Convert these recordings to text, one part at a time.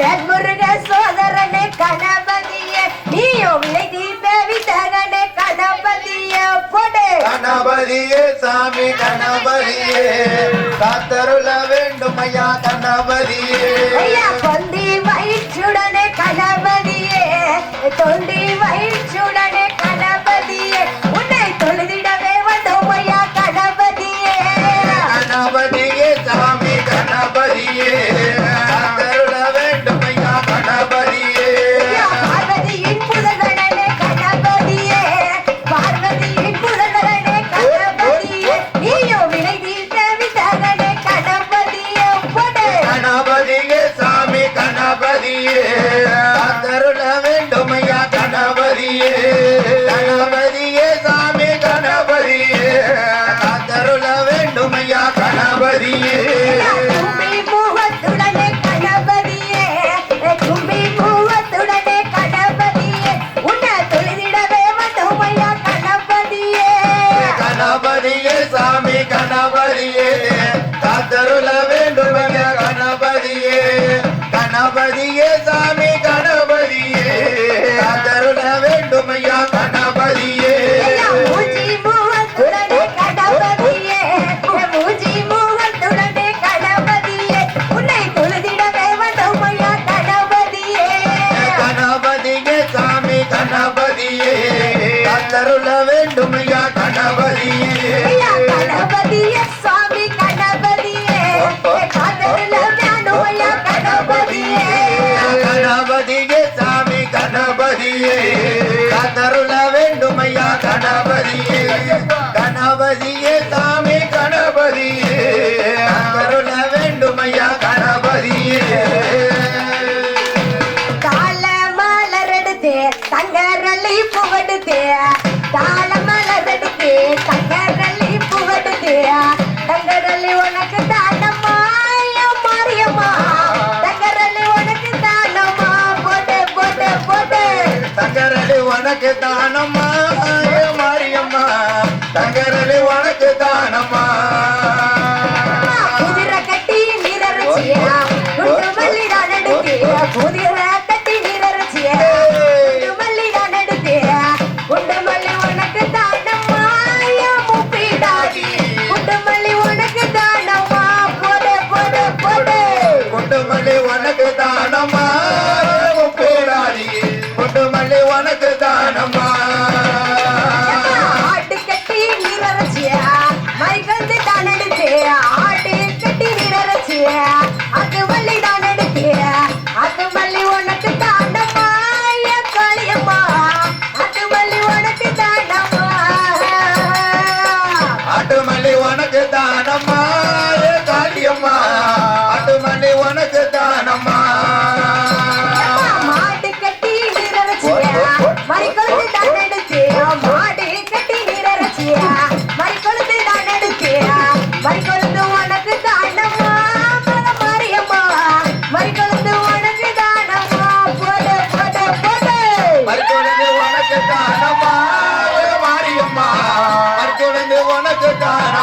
வேல்முருக சோதரனே கணபதிய நீயோ விலை தீபவி தகனே கணபதிய போடு. கணபதியே சாமி கணபதியே காத்தருள வேண்டும் ஐயா கணபதியே. ஐயா பொந்தி வயிற்றுடனே கணபதியே தொண்டி வயிற்றுடனே கணபதியே உன்னை தொழுதிடவே வந்தோம் கணபதியே. கணபதி Yeah. உனக்கு தானம்மா மாரியம்மா. தங்கரலி உனக்கு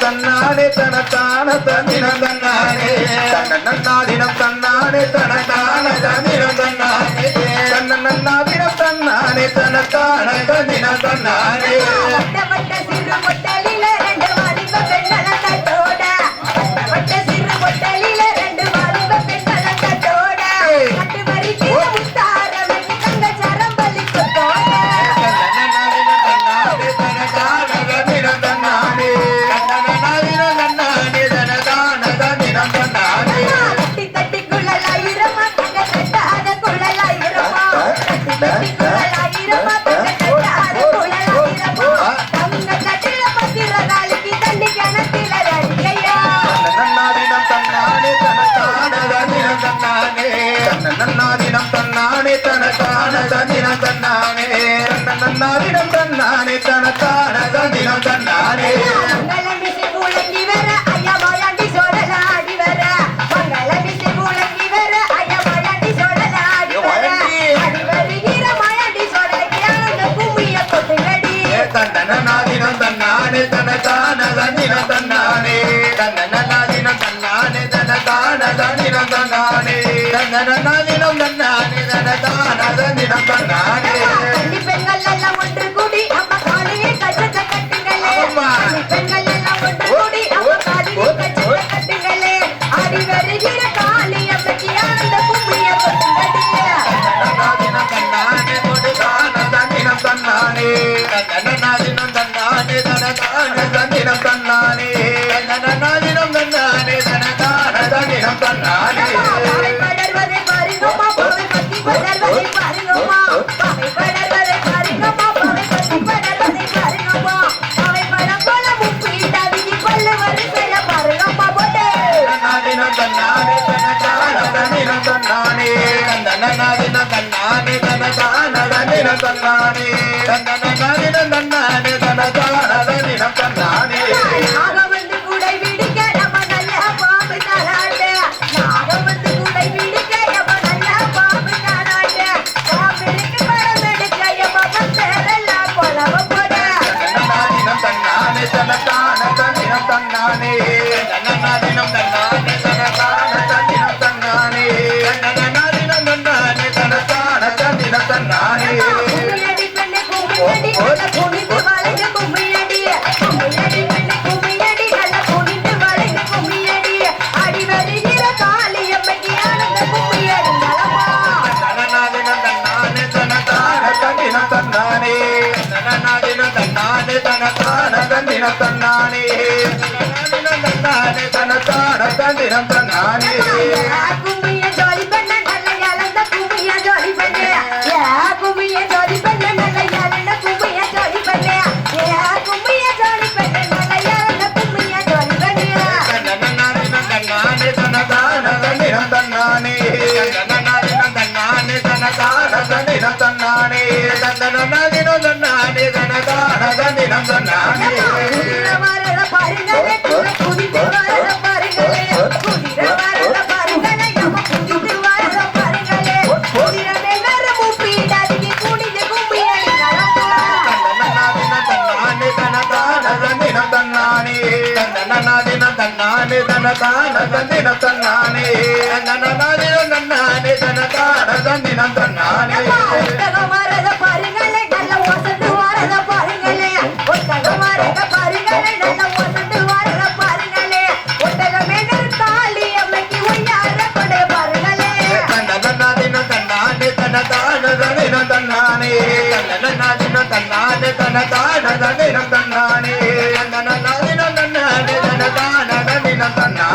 தன்னானே தனத்தான தமிழம் தன்னானே தன்னாதினம் தன்னானே தனத்தான தமிழம் தன்னானே தன்னாதினம் தன்னானே தனத்தான தமிழம் தன்னானே நன்னாதினம் தன்னானே தனத்தான தந்தினம் தன்னானே நன்னாதினம் தன்னானே தனத்தான தந்தினம் தன்னானே தன தன தினம் தன்னானே தன தான தினம் தன்னானே தன்னானே தனதான தனின தன்னானே தன்னநாதின தன்னானே தனதான தனின தன்னானே தன்னநாதின தன்னானே தனதான தனின தன்னானே 난 தன்னினம் தன்னானே நன்னானே தனதான தன்னினம் தன்னானே தன்னானே தன்ன தன்னானே தன்ன தான தன்னினம் தன்னானே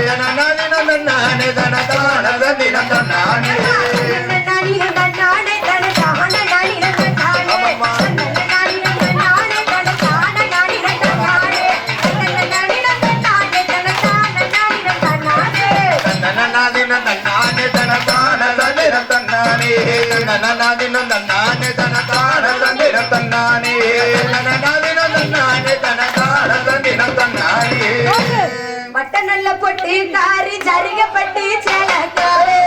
நானே தன்னாதினம் தன்னானே தன தான தந்தினம் தன்னானே ప్రతిసారి జరిగబట్టి చెలకాలే.